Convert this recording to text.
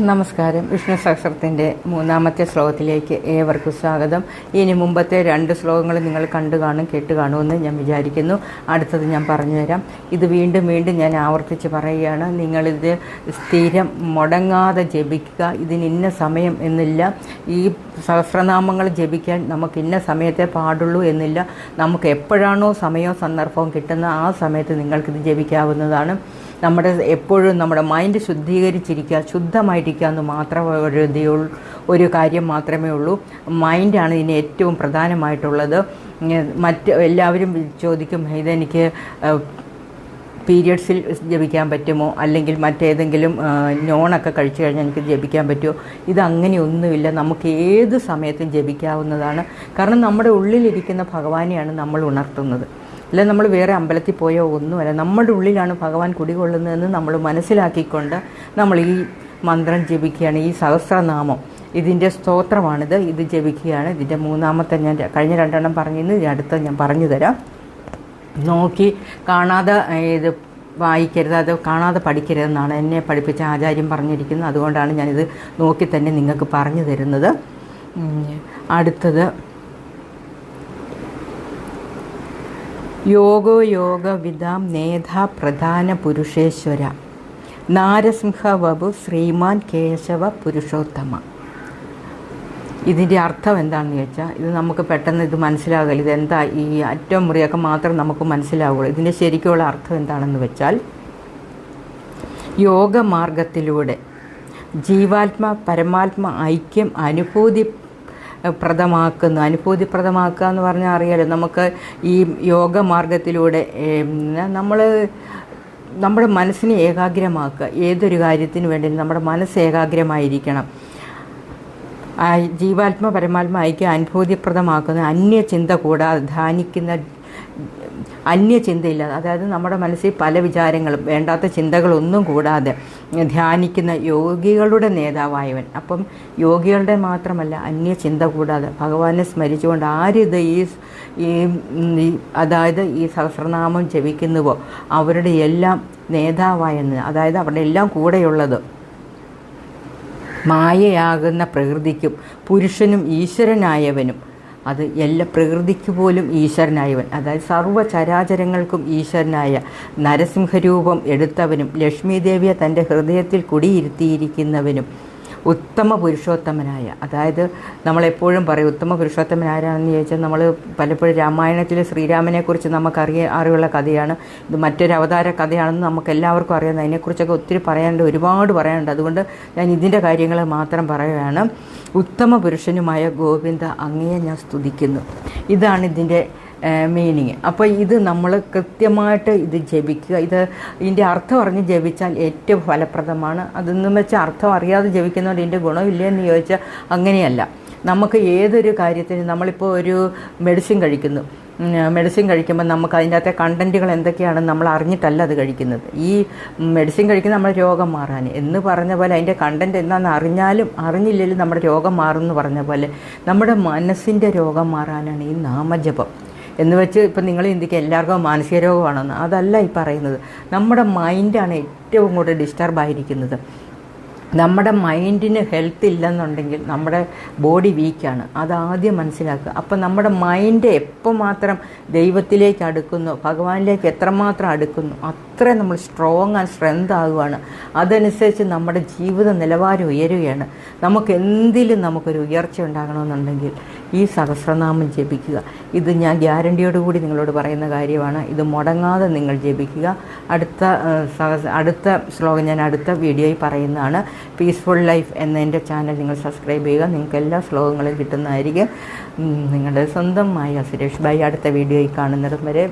നമസ്കാരം. വിഷ്ണു സഹസ്രത്തിന്റെ മൂന്നാമത്തെ ശ്ലോകത്തിലേക്ക് ഏവർക്കും സ്വാഗതം. ഇനി മുമ്പത്തെ രണ്ട് ശ്ലോകങ്ങൾ നിങ്ങൾ കണ്ടു കാണും കേട്ട് കാണുമെന്ന് ഞാൻ വിചാരിക്കുന്നു. അടുത്തത് ഞാൻ പറഞ്ഞു പറഞ്ഞുതരാം. ഇത് വീണ്ടും വീണ്ടും ഞാൻ ആവർത്തിച്ച് പറയുകയാണ്. നിങ്ങളിത് സ്ഥിരം മുടങ്ങാതെ ജപിക്കുക. ഇതിന് ഇന്ന സമയം എന്നില്ല. ഈ സഹസ്രനാമങ്ങൾ ജപിക്കാൻ നമുക്ക് ഇന്ന സമയത്തെ പാടുള്ളൂ എന്നില്ല. നമുക്ക് എപ്പോഴാണോ സമയവും സന്ദർഭവും കിട്ടുന്ന ആ സമയത്ത് നിങ്ങൾക്കിത് ജപിക്കാവുന്നതാണ്. നമ്മുടെ എപ്പോഴും നമ്മുടെ മൈൻഡ് ശുദ്ധീകരിച്ചിരിക്കുക ശുദ്ധമായിരിക്കുക എന്ന് മാത്രം ഒരു ഒരു കാര്യം മാത്രമേ ഉള്ളൂ. മൈൻഡാണ് ഇതിന് ഏറ്റവും പ്രധാനമായിട്ടുള്ളത്. മറ്റ് എല്ലാവരും ചോദിക്കും ഇതെനിക്ക് പീരിയഡ്സിൽ ജപിക്കാൻ പറ്റുമോ? അല്ലെങ്കിൽ മറ്റേതെങ്കിലും നോണൊക്കെ കഴിച്ചു കഴിഞ്ഞാൽ എനിക്ക് ജപിക്കാൻ പറ്റുമോ? ഇതങ്ങനെയൊന്നുമില്ല നമുക്ക് ഏത് സമയത്തും ജപിക്കാവുന്നതാണ്. കാരണം നമ്മുടെ ഉള്ളിലിരിക്കുന്ന ഭഗവാനെയാണ് നമ്മൾ ഉണർത്തുന്നത്. അല്ല നമ്മൾ വേറെ അമ്പലത്തിൽ പോയോ ഒന്നുമല്ല. നമ്മുടെ ഉള്ളിലാണ് ഭഗവാൻ കുടികൊള്ളുന്നതെന്ന് നമ്മൾ മനസ്സിലാക്കിക്കൊണ്ട് നമ്മൾ ഈ മന്ത്രം ജപിക്കുകയാണ്. ഈ സഹസ്രനാമം ഇതിന്റെ സ്തോത്രമാണിത്. ഇത് ജപിക്കുകയാണ്. ഇതിന്റെ മൂന്നാമത്തെ ഞാൻ കഴിഞ്ഞ രണ്ടെണ്ണം പറഞ്ഞിരുന്നു. അടുത്ത ഞാൻ പറഞ്ഞു തരാം. നോക്കി കാണാതെ ഇത് വായിക്കരുത്. അത് കാണാതെ പഠിക്കരുതെന്നാണ് എന്നെ പഠിപ്പിച്ച ആചാര്യം പറഞ്ഞിരിക്കുന്നത്. അതുകൊണ്ടാണ് ഞാനിത് നോക്കി തന്നെ നിങ്ങൾക്ക് പറഞ്ഞു തരുന്നത്. അടുത്തത് യോഗോ യോഗവിദാം നേതാ പ്രധാന പുരുഷേശ്വര. നാരസിംഹ വപു ശ്രീമാൻ കേശവ പുരുഷോത്തമ. ഇതിന്റെ അർത്ഥം എന്താണെന്ന് ചോദിച്ചാൽ ഇത് നമുക്ക് പെട്ടെന്ന് ഇത് മനസ്സിലാകില്ല ഇതെന്താ ഈ അറ്റം മുറിയൊക്കെ മാത്രം നമുക്ക് മനസ്സിലാവുള്ളൂ. ഇതിന്റെ ശരിക്കുള്ള അർത്ഥം എന്താണെന്ന് വെച്ചാൽ യോഗമാർഗത്തിലൂടെ ജീവാത്മ പരമാത്മ ഐക്യം അനുഭൂതി പ്രദമാക്കുന്നു അനുഭൂതിപ്രദമാക്കുക എന്ന് പറഞ്ഞാൽ അറിയാലോ നമുക്ക് ഈ യോഗ മാർഗത്തിലൂടെ നമ്മൾ നമ്മുടെ മനസ്സിനെ ഏകാഗ്രമാക്കുക. ഏതൊരു കാര്യത്തിന് വേണ്ടി നമ്മുടെ മനസ്സ് ഏകാഗ്രമായിരിക്കണം. ജീവാത്മ പരമാത്മ ഐക്യം അനുഭൂതിപ്രദമാക്കുന്ന അന്യചിന്ത കൂടാതെ ധ്യാനിക്കുന്ന അന്യചിന്തയില്ലാതെ അതായത് നമ്മുടെ മനസ്സിൽ പല വിചാരങ്ങളും വേണ്ടാത്ത ചിന്തകളൊന്നും കൂടാതെ ധ്യാനിക്കുന്ന യോഗികളുടെ നേതാവായവൻ. അപ്പം യോഗികളുടെ മാത്രമല്ല അന്യചിന്ത കൂടാതെ ഭഗവാനെ സ്മരിച്ചുകൊണ്ട് ആരിത് ഈ ഈ അതായത് ഈ സഹസ്രനാമം ജപിക്കുന്നുവോ അവരുടെ എല്ലാം നേതാവായെന്ന് അതായത് അവരുടെ എല്ലാം കൂടെയുള്ളത് മായയാകുന്ന പ്രകൃതിക്കും പുരുഷനും ഈശ്വരനായവനും അത് എല്ലാ പ്രകൃതിക്ക് പോലും ഈശ്വരനായവൻ. അതായത് സർവചരാചരങ്ങൾക്കും ഈശ്വരനായ നരസിംഹരൂപം എടുത്തവനും ലക്ഷ്മീദേവിയെ തന്റെ ഹൃദയത്തിൽ കുടിയിരുത്തിയിരിക്കുന്നവനും ഉത്തമ പുരുഷോത്തമനായ. അതായത് നമ്മളെപ്പോഴും പറയും ഉത്തമ പുരുഷോത്തമനാരാണെന്ന് ചോദിച്ചാൽ നമ്മൾ പലപ്പോഴും രാമായണത്തിലെ ശ്രീരാമനെക്കുറിച്ച് നമുക്കറിയ അറിവുള്ള കഥയാണ്. ഇത് മറ്റൊരു അവതാര കഥയാണെന്ന് നമുക്ക് എല്ലാവർക്കും അറിയാം അതിനെക്കുറിച്ചൊക്കെ ഒത്തിരി പറയാനുണ്ട് ഒരുപാട് പറയാനുണ്ട്. അതുകൊണ്ട് ഞാൻ ഇതിന്റെ കാര്യങ്ങൾ മാത്രം പറയുകയാണ്. ഉത്തമ പുരുഷനുമായ ഗോവിന്ദ അങ്ങയെ ഞാൻ സ്തുതിക്കുന്നു. ഇതാണ് ഇതിന്റെ മീനിങ് അപ്പോൾ ഇത് നമ്മൾ കൃത്യമായിട്ട് ഇത് ജപിക്കുക. ഇത് ഇതിന്റെ അർത്ഥം അറിഞ്ഞ് ജപിച്ചാൽ ഏറ്റവും ഫലപ്രദമാണ്. അതെന്ന് വെച്ചാൽ അർത്ഥം അറിയാതെ ജപിക്കുന്നതുകൊണ്ട് ഇതിന്റെ ഗുണമില്ലെന്ന് ചോദിച്ചാൽ അങ്ങനെയല്ല. നമുക്ക് ഏതൊരു കാര്യത്തിന് നമ്മളിപ്പോൾ ഒരു മെഡിസിൻ കഴിക്കുന്നു. മെഡിസിൻ കഴിക്കുമ്പോൾ നമുക്ക് അതിന്റെ അകത്തെ കണ്ടന്റുകൾ എന്തൊക്കെയാണെന്ന് നമ്മൾ അറിഞ്ഞിട്ടല്ല അത് കഴിക്കുന്നത്. ഈ മെഡിസിൻ കഴിക്കുന്ന നമ്മുടെ രോഗം മാറാൻ. എന്ന് പറഞ്ഞ പോലെ അതിന്റെ കണ്ടന്റ് എന്താണെന്ന് അറിഞ്ഞാലും അറിഞ്ഞില്ലെങ്കിലും നമ്മുടെ രോഗം മാറുമെന്ന് പറഞ്ഞ പോലെ നമ്മുടെ മനസ്സിന്റെ രോഗം മാറാനാണ് ഈ നാമജപം. എന്ന് വെച്ച് ഇപ്പം നിങ്ങൾ ചിന്തിക്കുക എല്ലാവർക്കും മാനസിക രോഗമാണെന്ന്. അതല്ല ഈ പറയുന്നത്. നമ്മുടെ മൈൻഡാണ് ഏറ്റവും കൂടുതൽ ഡിസ്റ്റർബ് ആയിരിക്കുന്നത്. നമ്മുടെ മൈൻഡിന് ഹെൽത്ത് ഇല്ലെന്നുണ്ടെങ്കിൽ നമ്മുടെ ബോഡി വീക്കാണ് അതാദ്യം മനസ്സിലാക്കുക. അപ്പം നമ്മുടെ മൈൻഡ് എപ്പോൾ മാത്രം ദൈവത്തിലേക്ക് അടുക്കുന്നു ഭഗവാനിലേക്ക് എത്രമാത്രം അടുക്കുന്നു അത്രയും നമ്മൾ സ്ട്രോങ് ആൻഡ് സ്ട്രെങ്ത് ആകുകയാണ് അതനുസരിച്ച് നമ്മുടെ ജീവിത നിലവാരം ഉയരുകയാണ്. നമുക്ക് എന്തിലും നമുക്കൊരു ഉയർച്ച ഉണ്ടാകണമെന്നുണ്ടെങ്കിൽ ഈ സഹസ്രനാമം ജപിക്കുക. ഇത് ഞാൻ ഗ്യാരണ്ടിയോട് കൂടി നിങ്ങളോട് പറയുന്ന കാര്യമാണ്. ഇത് മുടങ്ങാതെ നിങ്ങൾ ജപിക്കുക. അടുത്ത സഹസ് അടുത്ത ശ്ലോകം ഞാൻ അടുത്ത വീഡിയോയിൽ പറയുന്നതാണ്. പീസ്ഫുൾ ലൈഫ് എന്ന എന്റെ ചാനൽ നിങ്ങൾ സബ്സ്ക്രൈബ് ചെയ്യുക. നിങ്ങൾക്ക് എല്ലാ ശ്ലോകങ്ങളും കിട്ടുന്നതായിരിക്കും. നിങ്ങളുടെ സ്വന്തമായ സുരേഷ് ബൈ അടുത്ത വീഡിയോയിൽ കാണുന്നിടം വരെ.